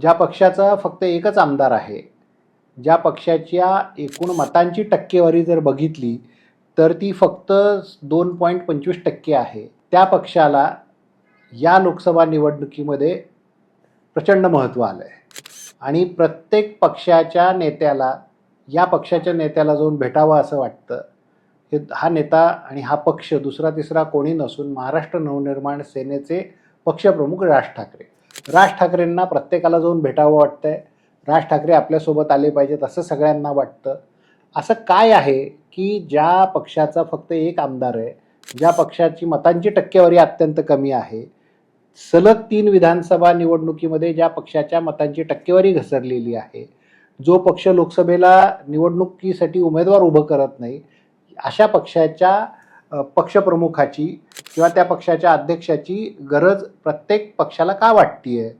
ज्या पक्षाचा फक्त एकच आमदार आहे ज्या पक्षाच्या एकूण मतांची टक्केवारी जर बघितली तर ती फक्त दोन पॉईंट पंचवीस टक्के आहे. त्या पक्षाला या लोकसभा निवडणुकीमध्ये प्रचंड महत्त्व आलं आहे आणि प्रत्येक पक्षाच्या नेत्याला या पक्षाच्या नेत्याला जाऊन भेटावं असं वाटतं. हे हा नेता आणि हा पक्ष दुसरा तिसरा कोणी नसून महाराष्ट्र नवनिर्माण सेनेचे पक्षप्रमुख राज ठाकरे. राज ठाकरेंना प्रत्येकाला जाऊन भेटावं वाटतंय. राज ठाकरे आपल्यासोबत आले पाहिजेत असं सगळ्यांना वाटतं. असं काय आहे की ज्या पक्षाचा फक्त एक आमदार आहे ज्या पक्षाची मतांची टक्केवारी अत्यंत कमी आहे सलग तीन विधानसभा निवडणुकीमध्ये ज्या पक्षाच्या मतांची टक्केवारी घसरलेली आहे जो पक्ष लोकसभेला निवडणुकीसाठी उमेदवार उभं करत नाही अशा पक्षाच्या पक्षप्रमुखाची किंवा त्या पक्षाच्या अध्यक्षाची गरज प्रत्येक पक्षाला का वाटतीये?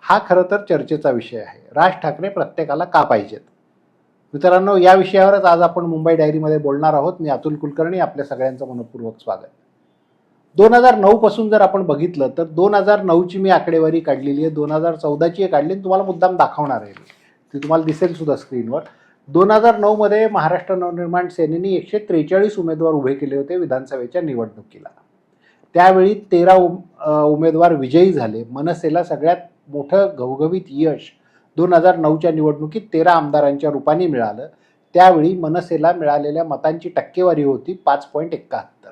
हा खरं तर चर्चेचा विषय आहे. राज ठाकरे प्रत्येकाला का पाहिजेत? मित्रांनो या विषयावरच आज आपण मुंबई डायरीमध्ये बोलणार आहोत. मी अतुल कुलकर्णी आपल्या सगळ्यांचं मनपूर्वक स्वागत. दोन हजार नऊ पासून जर आपण बघितलं तर दोन हजार नऊची मी आकडेवारी काढलेली आहे. दोन हजार चौदाची काढली आणि तुम्हाला मुद्दाम दाखवणार आहे. मी. ती तुम्हाला दिसेल सुद्धा स्क्रीनवर. दोन हजार नऊमध्ये महाराष्ट्र नवनिर्माण सेनेने एकशे त्रेचाळीस उमेदवार उभे केले होते विधानसभेच्या निवडणुकीला. त्यावेळी तेरा उम उमेदवार विजयी झाले. मनसेला सगळ्यात मोठं घवघवीत यश दोन हजार नऊच्या निवडणुकीत तेरा आमदारांच्या रूपाने मिळालं. त्यावेळी मनसेला मिळालेल्या मतांची टक्केवारी होती पाच पॉईंट एकाहत्तर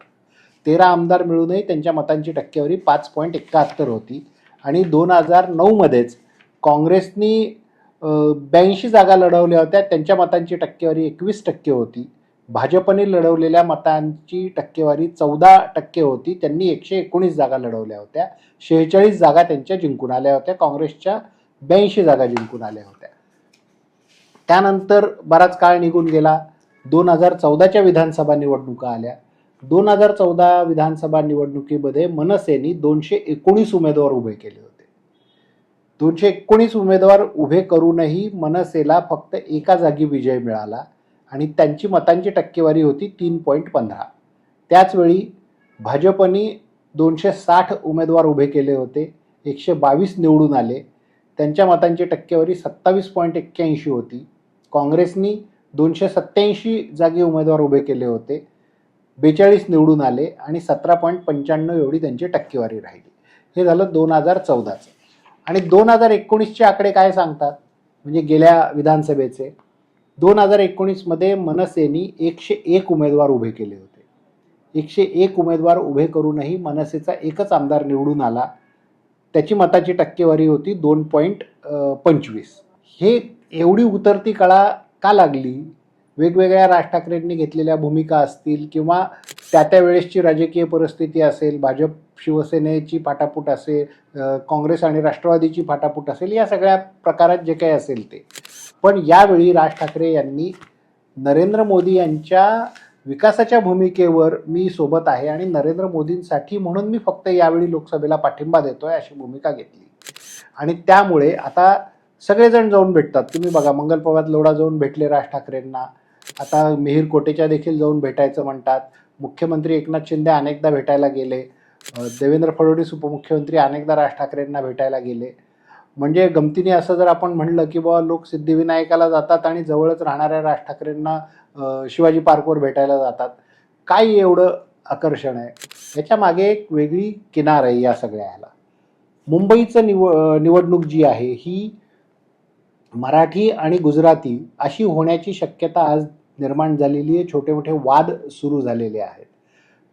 तेरा आमदार मिळूनही त्यांच्या मतांची टक्केवारी पाच पॉईंट एकाहत्तर होती. आणि दोन हजार नऊमध्येच काँग्रेसनी ब्याऐंशी जागा लढवल्या होत्या. त्यांच्या मतांची टक्केवारी एकवीस टक्के होती. भाजपने लढवलेल्या मतांची टक्केवारी चौदा टक्के होती. त्यांनी एकशे एकोणीस जागा लढवल्या होत्या. शेहेचाळीस जागा त्यांच्या जिंकून आल्या होत्या. काँग्रेसच्या ब्याऐंशी जागा जिंकून आल्या होत्या. त्यानंतर बराच काळ निघून गेला. दोन हजार चौदाच्या विधानसभा निवडणुका आल्या. दोन हजार चौदा विधानसभा निवडणुकीमध्ये मनसेनी दोनशे एकोणीस उमेदवार उभे केले होते. दोनशे एकोणीस उमेदवार उभे करूनही मनसेला फक्त एका जागी विजय मिळाला आणि त्यांची मतांची टक्केवारी होती तीन पॉईंट पंधरा. त्याचवेळी भाजपनी दोनशे साठ उमेदवार उभे केले होते एकशे बावीस निवडून आले. त्यांच्या मतांची टक्केवारी सत्तावीस पॉईंट एक्क्याऐंशी होती. काँग्रेसनी दोनशे सत्त्याऐंशी जागी उमेदवार उभे केले होते बेचाळीस निवडून आले आणि सतरा पॉईंट पंच्याण्णव एवढी त्यांची टक्केवारी राहिली. हे झालं दोन हजार चौदाचं. आणि दोन हजार एकोणीसचे आकडे काय सांगतात? म्हणजे गेल्या विधानसभेचे. दोन हजार एकोणीसमध्ये मनसेनी एकशे एक उमेदवार उभे केले होते. एकशे एक उमेदवार उभे करूनही मनसेचा एकच आमदार निवडून आला. त्याची मताची टक्केवारी होती दोन पॉईंट पंचवीस. हे एवढी उतरती कळा का लागली? वेगवेगळ्या राज ठाकरेंनी घेतलेल्या भूमिका असतील किंवा त्या त्या वेळेसची राजकीय परिस्थिती असेल भाजप शिवसेनेची फाटाफूट असेल काँग्रेस आणि राष्ट्रवादीची फाटाफूट असेल या सगळ्या प्रकारात जे काही असेल ते. पण यावेळी राज ठाकरे यांनी नरेंद्र मोदी यांच्या विकासाच्या भूमिकेवर मी सोबत आहे आणि नरेंद्र मोदींसाठी म्हणून मी फक्त यावेळी लोकसभेला पाठिंबा देतोय अशी भूमिका घेतली. आणि त्यामुळे आता सगळेजण जाऊन भेटतात. तुम्ही बघा मंगल लोढा जाऊन भेटले राज ठाकरेंना. आता मिहीर कोटेच्या देखील जाऊन भेटायचं म्हणतात. मुख्यमंत्री एकनाथ शिंदे अनेकदा भेटायला गेले. देवेंद्र फडणवीस उपमुख्यमंत्री अनेकदा राज ठाकरेंना भेटायला गेले. म्हणजे गमतीने असं जर आपण म्हणलं की बाबा लोक सिद्धिविनायकाला जातात आणि जवळच राहणाऱ्या राज ठाकरेंना शिवाजी पार्कवर भेटायला जातात. काय एवढं आकर्षण आहे? याच्या मागे एक वेगळी किनार आहे या सगळ्या ह्याला मुंबईचं निव निवडणूक जी आहे ही मराठी आणि गुजराती अशी होण्याची शक्यता आज निर्माण झालेली आहे छोटे मोठे वाद सुरू झालेले आहेत.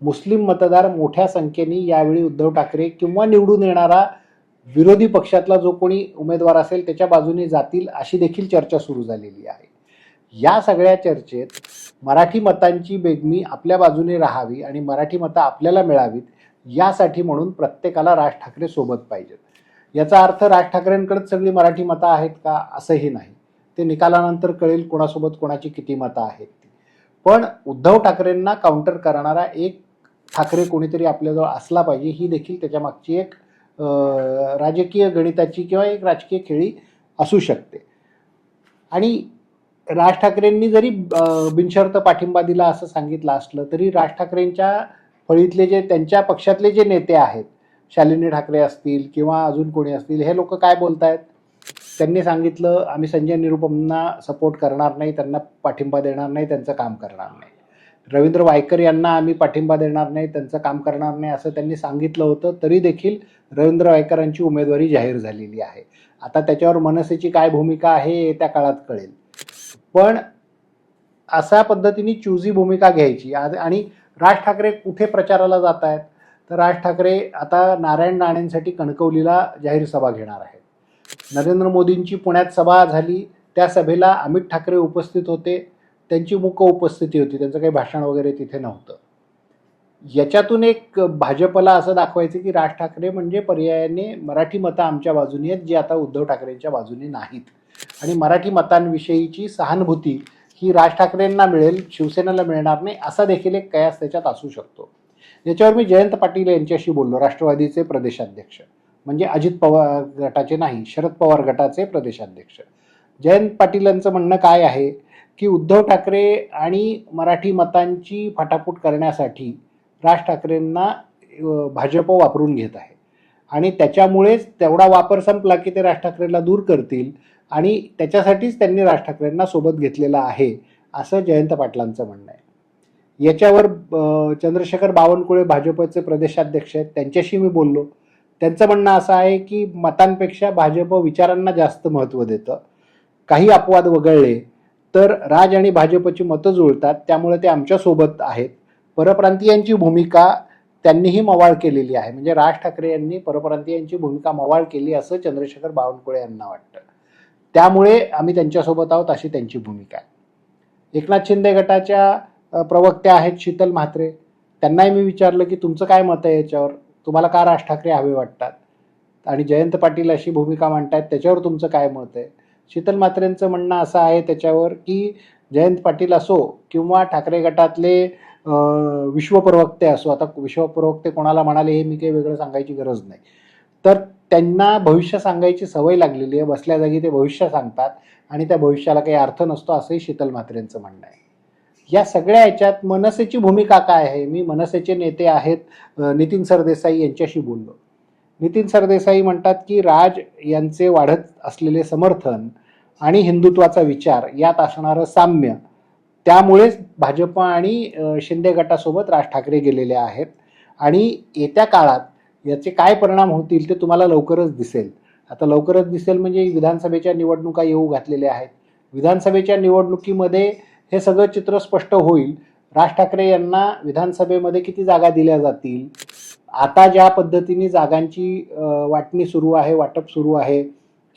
मुस्लिम मतदार मोठ्या संख्येने यावेळी उद्धव ठाकरे किंवा निवडून येणारा विरोधी पक्षातला जो कोणी उमेदवार असेल त्याच्या बाजूने जातील अशी देखील चर्चा सुरू झालेली आहे. या सगळ्या चर्चेत मराठी मतांची बेगमी आपल्या बाजूने राहावी आणि मराठी मतं आपल्याला मिळावीत यासाठी म्हणून प्रत्येकाला राज ठाकरे सोबत पाहिजेत. याचा अर्थ राज ठाकरेंकडेच सगळी मराठी मतं आहेत का असंही नाही. ते निकालानंतर कळेल कोणासोबत कोणाची किती मतं आहेत पण उद्धव ठाकरेंना काउंटर करणारा एक ठाकरे कोणीतरी आपल्याजवळ असला पाहिजे ही देखील त्याच्या मागची एक राजकीय गणिताची किंवा एक राजकीय खेळी असू शकते. आणि राज ठाकरेंनी जरी बिनशर्त पाठिंबा दिला असं सांगितलं असलं तरी राज ठाकरेंच्या फळीतले जे त्यांच्या पक्षातले जे नेते आहेत शालिनी ठाकरे असतील किंवा अजून कोणी असतील हे लोक काय बोलतायत? त्यांनी सांगितलं आम्ही संजय निरुपमना सपोर्ट करणार नाही त्यांना पाठिंबा देणार नाही त्यांचं काम करणार नाही. रवींद्र वायकर यांना आम्ही पाठिंबा देणार नाही त्यांचं काम करणार नाही असं त्यांनी सांगितलं होतं. तरी देखील रवींद्र वायकरांची उमेदवारी जाहीर झालेली आहे. आता त्याच्यावर मनसेची काय भूमिका आहे हे येत्या काळात कळेल. पण अशा पद्धतीने चुजी भूमिका घ्यायची. आज- आणि राज ठाकरे कुठे प्रचाराला जात आहेत तर राज ठाकरे आता नारायण राणेंसाठी कणकवलीला जाहीर सभा घेणार आहेत. नरेंद्र मोदींची पुण्यात सभा झाली. त्या सभेला अमित ठाकरे उपस्थित होते. त्यांची मुक उपस्थिती होती. त्यांचं काही भाषण वगैरे तिथे नव्हतं. याच्यातून एक भाजपला असं दाखवायचं की राज ठाकरे म्हणजे पर्यायाने मराठी मतं आमच्या बाजूने आहेत जी आता उद्धव ठाकरेंच्या बाजूने नाहीत. आणि मराठी मतांविषयीची सहानुभूती ही राज ठाकरेंना मिळेल शिवसेनेला मिळणार नाही असा देखील एक कयास त्याच्यात असू शकतो. याच्यावर मी जयंत पाटील यांच्याशी बोललो राष्ट्रवादीचे प्रदेशाध्यक्ष. म्हणजे अजित पवार गटाचे नाही शरद पवार गटाचे प्रदेशाध्यक्ष. जयंत पाटीलांचं म्हणणं काय आहे? की उद्धव ठाकरे आणि मराठी मतांची फाटाफूट करण्यासाठी राज ठाकरेंना भाजप वापरून घेत आहे. आणि त्याच्यामुळेच तेवढा वापर संपला की ते राज ठाकरेला दूर करतील आणि त्याच्यासाठीच त्यांनी राज ठाकरेंना सोबत घेतलेला आहे असं जयंत पाटलांचं म्हणणं आहे. याच्यावर चंद्रशेखर बावनकुळे भाजपचे प्रदेशाध्यक्ष आहेत. त्यांच्याशी मी बोललो. त्यांचं म्हणणं असं आहे की मतांपेक्षा भाजप विचारांना जास्त महत्त्व देतं. काही अपवाद वगळले तर राज आणि भाजपची मतं जुळतात त्यामुळे ते आमच्यासोबत आहेत. परप्रांतीयांची भूमिका त्यांनीही मवाळ केलेली आहे. म्हणजे राज ठाकरे यांनी परप्रांतीयांची भूमिका मवाळ केली असं चंद्रशेखर बावनकुळे यांना वाटतं. त्यामुळे आम्ही त्यांच्यासोबत आहोत अशी त्यांची भूमिका आहे. एकनाथ शिंदे गटाच्या प्रवक्त्या आहेत शीतल म्हात्रे. त्यांनाही मी विचारलं की तुमचं काय मत आहे याच्यावर? तुम्हाला का राज ठाकरे हवे वाटतात? आणि जयंत पाटील अशी भूमिका मांडतायत त्याच्यावर तुमचं काय मत आहे? शीतल मात्रेंचं म्हणणं असं आहे त्याच्यावर की जयंत पाटील असो किंवा ठाकरे गटातले विश्वप्रवक्ते असो आता विश्वप्रवक्ते कोणाला म्हणाले हे मी काही वेगळं सांगायची गरज नाही. तर त्यांना भविष्य सांगायची सवय लागलेली आहे बसल्या जागी ते भविष्य सांगतात आणि त्या भविष्याला काही अर्थ नसतो असंही शीतल मात्रेंचं म्हणणं आहे. या सगळ्या याच्यात मनसेची भूमिका काय आहे? मी मनसेचे नेते आहेत नितीन सरदेसाई यांच्याशी बोललो. नितीन सरदेसाई म्हणतात की राज यांचे वाढत असलेले समर्थन आणि हिंदुत्वाचा विचार यात असणारं साम्य त्यामुळेच भाजप आणि शिंदे गटासोबत राज ठाकरे गेलेले आहेत. आणि येत्या काळात याचे काय परिणाम होतील ते तुम्हाला लवकरच दिसेल. आता लवकरच दिसेल म्हणजे विधानसभेच्या निवडणुका येऊ घातलेल्या आहेत. विधानसभेच्या निवडणुकीमध्ये हे सगळं चित्र स्पष्ट होईल. राज ठाकरे यांना विधानसभेमध्ये किती जागा दिल्या जातील? आता ज्या पद्धतीने जागांची वाटणी सुरू आहे वाटप सुरू आहे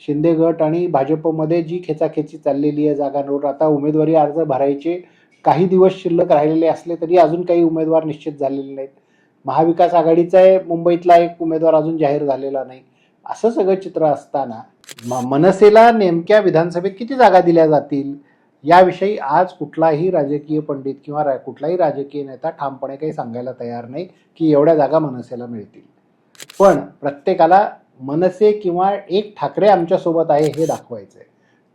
शिंदे गट आणि भाजपमध्ये जी खेचाखेची चाललेली आहे जागांवर आता उमेदवारी अर्ज भरायचे काही दिवस शिल्लक राहिलेले असले तरी अजून काही उमेदवार निश्चित झालेले नाहीत. महाविकास आघाडीचा आहे मुंबईतला एक उमेदवार अजून जाहीर झालेला नाही. असं सगळं चित्र असताना म- मनसेला नेमक्या विधानसभेत किती जागा दिल्या जातील? याविषयी आज कुठलाही राजकीय पंडित किंवा रा- कुठलाही राजकीय नेता ठामपणे काही सांगायला तयार नाही की एवढ्या जागा मनसेला मिळतील. पण प्रत्येकाला मनसे किंवा एक ठाकरे आमच्यासोबत आहे हे दाखवायचं आहे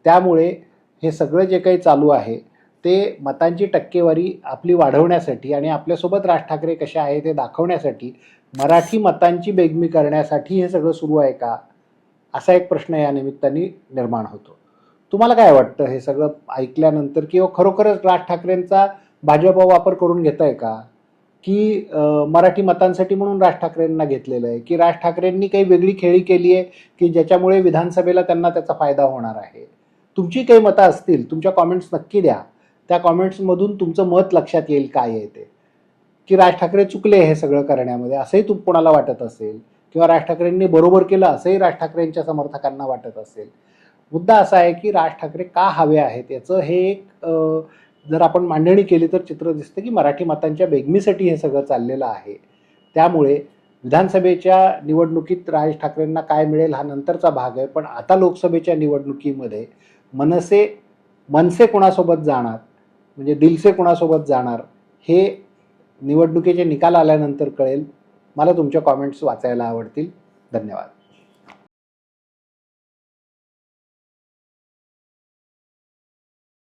त्यामुळे हे सगळं जे काही चालू आहे ते मतांची टक्केवारी आपली वाढवण्यासाठी आणि आपल्यासोबत राज ठाकरे कसे आहे ते दाखवण्यासाठी मराठी मतांची बेगमी करण्यासाठी हे सगळं सुरू आहे का? असा एक प्रश्न या निमित्ताने निर्माण होतो. तुम्हाला काय वाटतं? हे सगळं ऐकल्यानंतर किंवा खरोखरच राज ठाकरेंचा भाजप वापर करून घेत आहे का की मराठी मतांसाठी म्हणून राज ठाकरेंना घेतलेलं आहे? की राज ठाकरेंनी काही वेगळी खेळी केली आहे की ज्याच्यामुळे विधानसभेला त्यांना त्याचा फायदा होणार आहे? तुमची काही मतं असतील तुमच्या कॉमेंट्स नक्की द्या. त्या कॉमेंट्समधून तुमचं मत लक्षात येईल काय आहे ते. की राज ठाकरे चुकले हे सगळं करण्यामध्ये असंही तुम कोणाला वाटत असेल? किंवा राज ठाकरेंनी बरोबर केलं असंही राज ठाकरेंच्या समर्थकांना वाटत असेल? मुद्दा असा आहे की राज ठाकरे का हवे आहेत? याचं हे एक जर आपण मांडणी केली तर चित्र दिसतं की मराठी मतांच्या बेगमीसाठी हे सगळं चाललेलं आहे. त्यामुळे विधानसभेच्या निवडणुकीत राज ठाकरेंना काय मिळेल हा नंतरचा भाग आहे. पण आता लोकसभेच्या निवडणुकीमध्ये मनसे मनसे कोणासोबत जाणार? म्हणजे दिलसे कोणासोबत जाणार? हे निवडणुकीचे निकाल आल्यानंतर कळेल. मला तुमच्या कॉमेंट्स वाचायला आवडतील. धन्यवाद.